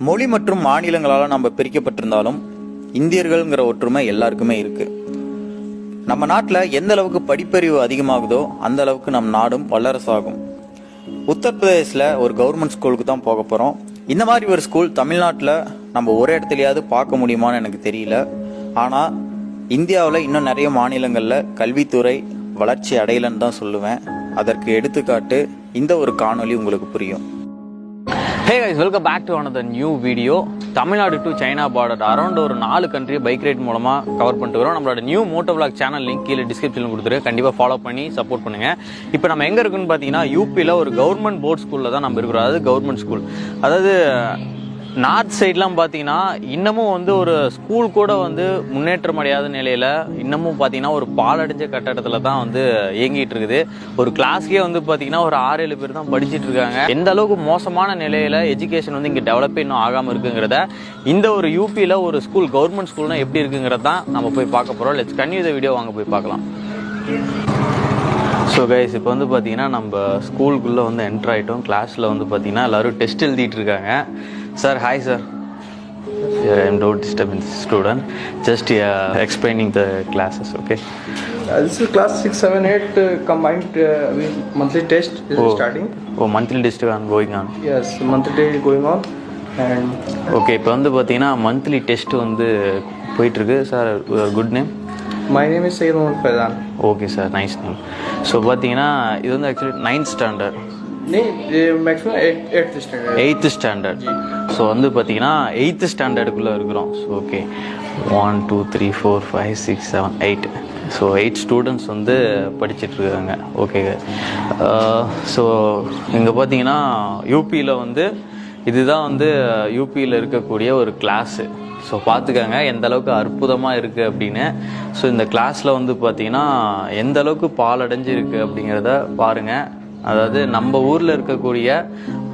மொழி மற்றும் மாநிலங்களால் நம்ம பிரிக்கப்பட்டிருந்தாலும் இந்தியர்கள்ங்கிற ஒற்றுமை எல்லாருக்குமே இருக்கு. நம்ம நாட்டில் எந்த அளவுக்கு படிப்பறிவு அதிகமாகுதோ அந்த அளவுக்கு நம் நாடும் வல்லரசாகும். உத்தரப்பிரதேசில் ஒரு கவர்மெண்ட் ஸ்கூலுக்கு தான் போக போகிறோம் இந்த மாதிரி ஒரு ஸ்கூல் தமிழ்நாட்டில் நம்ம ஒரே இடத்துலையாவது பார்க்க முடியுமான்னு எனக்கு தெரியல. ஆனால் இந்தியாவில் இன்னும் நிறைய மாநிலங்களில் கல்வித்துறை வளர்ச்சி அடையலைன்னு தான் சொல்லுவேன். அதற்கு எடுத்துக்காட்டு இந்த ஒரு காணொளி உங்களுக்கு புரியும். Hey guys welcome back to another new video Tamil Nadu to China border around ஒரு நாலு கண்ட்ரி பைக் ரைட் மூலமாக கவர் பண்ணிட்டு வரோம். நம்மளோட new moto vlog channel link கீழே டிஸ்கிரிப்ஷனில் கொடுத்துரு. கண்டிப்பாக ஃபாலோ பண்ணி சப்போர்ட் பண்ணுங்க. இப்போ நம்ம எங்கே இருக்குன்னு பார்த்தீங்கன்னா யூபியில் ஒரு கவர்மெண்ட் போர்ட் ஸ்கூலில் தான் நம்ம இருக்கிறோம். அதாவது கவர்மெண்ட் ஸ்கூல் அதாவது நார்த் சைட்லாம் பார்த்தீங்கன்னா இன்னமும் வந்து ஒரு ஸ்கூல் கூட வந்து முன்னேற்றம் அடையாத நிலையில் இன்னமும் பார்த்தீங்கன்னா ஒரு பாலடைஞ்ச கட்டடத்தில் தான் வந்து இயங்கிட்டு இருக்குது. ஒரு கிளாஸ்க்கே வந்து பார்த்தீங்கன்னா ஒரு ஆறு ஏழு பேர் தான் படிச்சுட்டு இருக்காங்க. எந்த அளவுக்கு மோசமான நிலையில் எஜுகேஷன் வந்து இங்கே டெவலப் இன்னும் ஆகாமல் இருக்குங்கிறத இந்த ஒரு யூபியில் ஒரு ஸ்கூல் கவர்மெண்ட் ஸ்கூல்னா எப்படி இருக்குங்கிறத தான் நம்ம போய் பார்க்க போகிறோம் லெட்ஸ் கன்யூ த வீடியோ வாங்க போய் பார்க்கலாம். ஸோ கைஸ் இப்போ வந்து பார்த்தீங்கன்னா நம்ம ஸ்கூலுக்குள்ளே வந்து என்டர் ஆகிட்டோம் கிளாஸில் வந்து பார்த்தீங்கன்னா எல்லோரும் டெஸ்ட் எழுதிட்டு இருக்காங்க. Sir hi sir I'm don't disturbance student just explaining the classes okay Uh, this is class 6, 7, 8 uh, combined uh, with monthly test is starting. O monthly test on going on Yes, monthly test is going on. And okay இப்போ வந்து பார்த்தீங்கன்னா monthly test வந்து போயிட்டுருக்கு. Sir good name my name is Sayyid Mohammed Faizan. Okay sir nice name so பார்த்தீங்கன்னா இது வந்து actually ninth standard Nee, uh, maximum 8th eighth standard. Eighth standard so வந்து பார்த்தீங்கன்னா எயித்து ஸ்டாண்டர்டுக்குள்ளே இருக்கிறோம். So okay one two three four five six seven eight so eight students வந்து படிச்சிட்டு இருக்காங்க. ஓகே ஸோ இங்கே பார்த்தீங்கன்னா யூபியில் வந்து இதுதான் வந்து யூபியில் இருக்கக்கூடிய ஒரு கிளாஸு ஸோ பார்த்துக்கங்க எந்த அளவுக்கு அற்புதமாக இருக்குது அப்படின்னு. ஸோ இந்த கிளாஸில் வந்து பார்த்தீங்கன்னா எந்த அளவுக்கு பாலடைஞ்சு இருக்குது அப்படிங்கிறத பாருங்கள் அதாவது நம்ம ஊரில் இருக்கக்கூடிய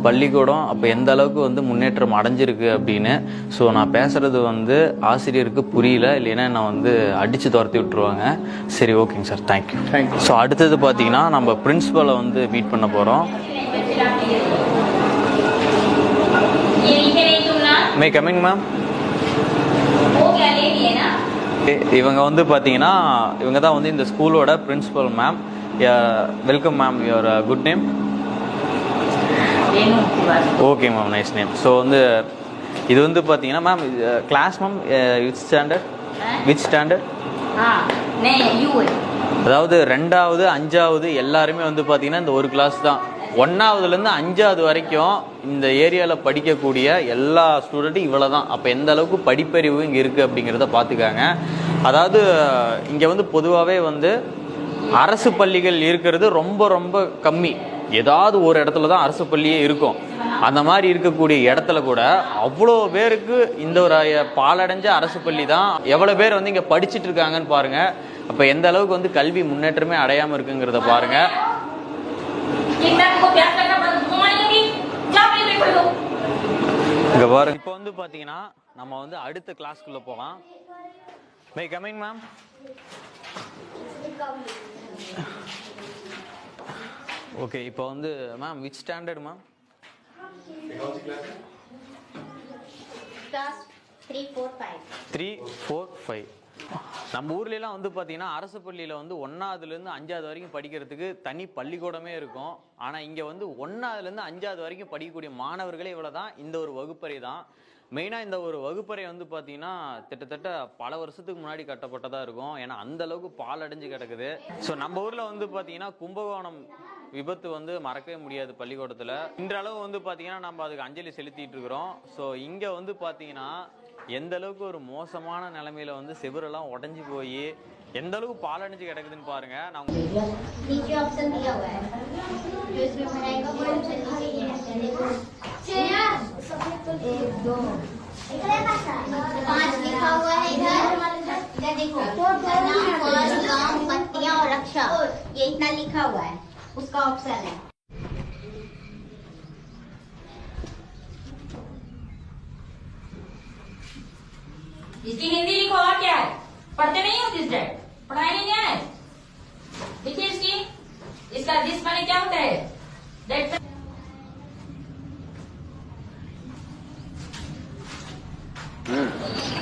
பள்ளிக்கூடம் அப்போ எந்த அளவுக்கு வந்து முன்னேற்றம் அடைஞ்சிருக்கு அப்படின்னு. ஸோ நான் பேசுகிறது வந்து ஆசிரியருக்கு புரியல இல்லைன்னா நான் வந்து அடித்து துரத்தி விட்டுருவாங்க. சரி ஓகேங்க சார் தேங்க்யூ தேங்க்யூ ஸோ அடுத்தது பார்த்தீங்கன்னா நம்ம பிரின்ஸிபலை வந்து மீட் பண்ண போகிறோம் மே கமிங் மேம் இவங்க வந்து பார்த்தீங்கன்னா இவங்க தான் வந்து இந்த ஸ்கூலோட principal ma'am yeah welcome ma'am. Your uh, good name? Okay ma'am nice name so வந்து இது வந்து பார்த்தீங்கன்னா ma'am class ma'am which standard which standard அதாவது ரெண்டாவது அஞ்சாவது எல்லாருமே வந்து பார்த்தீங்கன்னா இந்த ஒரு கிளாஸ் தான். ஒன்றாவதுலேருந்து அஞ்சாவது வரைக்கும் இந்த ஏரியாவில் படிக்கக்கூடிய எல்லா ஸ்டூடெண்ட்டும் இவ்வளோ தான் அப்போ எந்த அளவுக்கு படிப்பறிவு இங்கே இருக்குது அப்படிங்கிறத பார்த்துக்காங்க அதாவது இங்கே வந்து பொதுவாகவே வந்து அரசு பள்ளிகள் இருக்கிறது ரொம்ப ரொம்ப கம்மி. ஏதாவது ஒரு இடத்துல தான் அரசு பள்ளியே இருக்கும். அந்த மாதிரி இருக்கக்கூடிய இடத்துல கூட அவ்வளோ பேருக்கு இந்த ஒரு பாலடைஞ்ச அரசு பள்ளி தான். எவ்வளோ பேர் வந்து இங்கே படிச்சுட்டு இருக்காங்கன்னு பாருங்கள் அப்போ எந்த அளவுக்கு வந்து கல்வி முன்னேற்றமே அடையாமல் இருக்குங்கிறத பாருங்கள் இங்கே பாருங்க. இப்போ வந்து பார்த்தீங்கன்னா நம்ம வந்து அடுத்த கிளாஸ்க்குள்ளே போகலாம் மே கமிங் மேம் ஓகே இப்போ வந்து ma'am which standard ma'am class? 3, 4, 5. Three four five நம்ம ஊர்லலாம் வந்து பார்த்தீங்கன்னா அரசு பள்ளியில் வந்து ஒன்றாவதுலேருந்து அஞ்சாவது வரைக்கும் படிக்கிறதுக்கு தனி பள்ளிக்கூடமே இருக்கும். ஆனால் இங்கே வந்து ஒன்றாவதுலேருந்து அஞ்சாவது வரைக்கும் படிக்கக்கூடிய மாணவர்களே இவ்வளோ தான் இந்த ஒரு வகுப்பறை தான். மெயினாக இந்த ஒரு வகுப்பறை வந்து பார்த்தீங்கன்னா கிட்டத்தட்ட பல வருஷத்துக்கு முன்னாடி கட்டப்பட்டதாக இருக்கும். ஏன்னா அந்த அளவுக்கு பாலடைஞ்சு கிடக்குது. ஸோ நம்ம ஊரில் வந்து பார்த்தீங்கன்னா கும்பகோணம் விபத்து வந்து மறக்கவே முடியாது பள்ளிக்கூடத்தில். இன்றளவு வந்து பார்த்தீங்கன்னா நம்ம அதுக்கு அஞ்சலி செலுத்திட்டு இருக்கிறோம். ஸோ இங்கே வந்து பார்த்தீங்கன்னா எந்த அளவுக்கு ஒரு மோசமான நிலைமையில வந்து செவுரெல்லாம் உடஞ்சி போய் எந்த அளவுக்கு பாலடைஞ்சு கிடக்குதுன்னு பாருங்க. நான் पाँच लिखा हुआ है इधर। इधर देखो, नाम गाँव और रक्षा। ये इतना लिखा हुआ है। उसका ऑप्शन है। इसकी हिंदी लिखो और क्या है? पढ़ते नहीं हो दिस पढ़ाई नहीं क्या है? देखिए इसकी। इसका दिस माने क्या होता है? डेट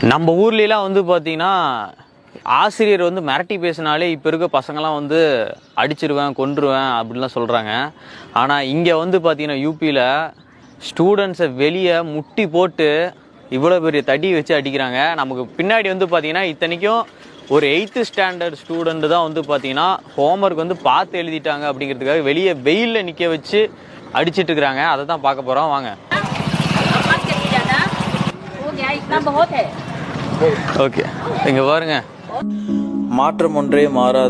நம்ம ஊர்லலாம் வந்து பார்த்தீங்கன்னா ஆசிரியர் வந்து மிரட்டி பேசினாலே இப்போ இருக்க பசங்களாம் வந்து அடிச்சிருவேன் கொன்றுவேன் அப்படின்லாம் சொல்கிறாங்க ஆனால் இங்கே வந்து பார்த்தீங்கன்னா யூபியில் ஸ்டூடெண்ட்ஸை வெளியே முட்டி போட்டு இவ்வளோ பெரிய தடி வச்சு அடிக்கிறாங்க நமக்கு பின்னாடி வந்து பார்த்தீங்கன்னா இத்தனைக்கும் ஒரு எயித்து ஸ்டாண்டர்ட் ஸ்டூடெண்ட்டு தான் வந்து பார்த்தீங்கன்னா ஹோம்ஒர்க் வந்து பார்த்து எழுதிட்டாங்க அப்படிங்கிறதுக்காக வெளியே வெயிலில் நிற்க வச்சு அடிச்சிட்டு இருக்கிறாங்க அதை தான் பார்க்க போகிறோம் வாங்க ஓகே இங்கே பாருங்க. மாற்றம் ஒன்றே மாறாது.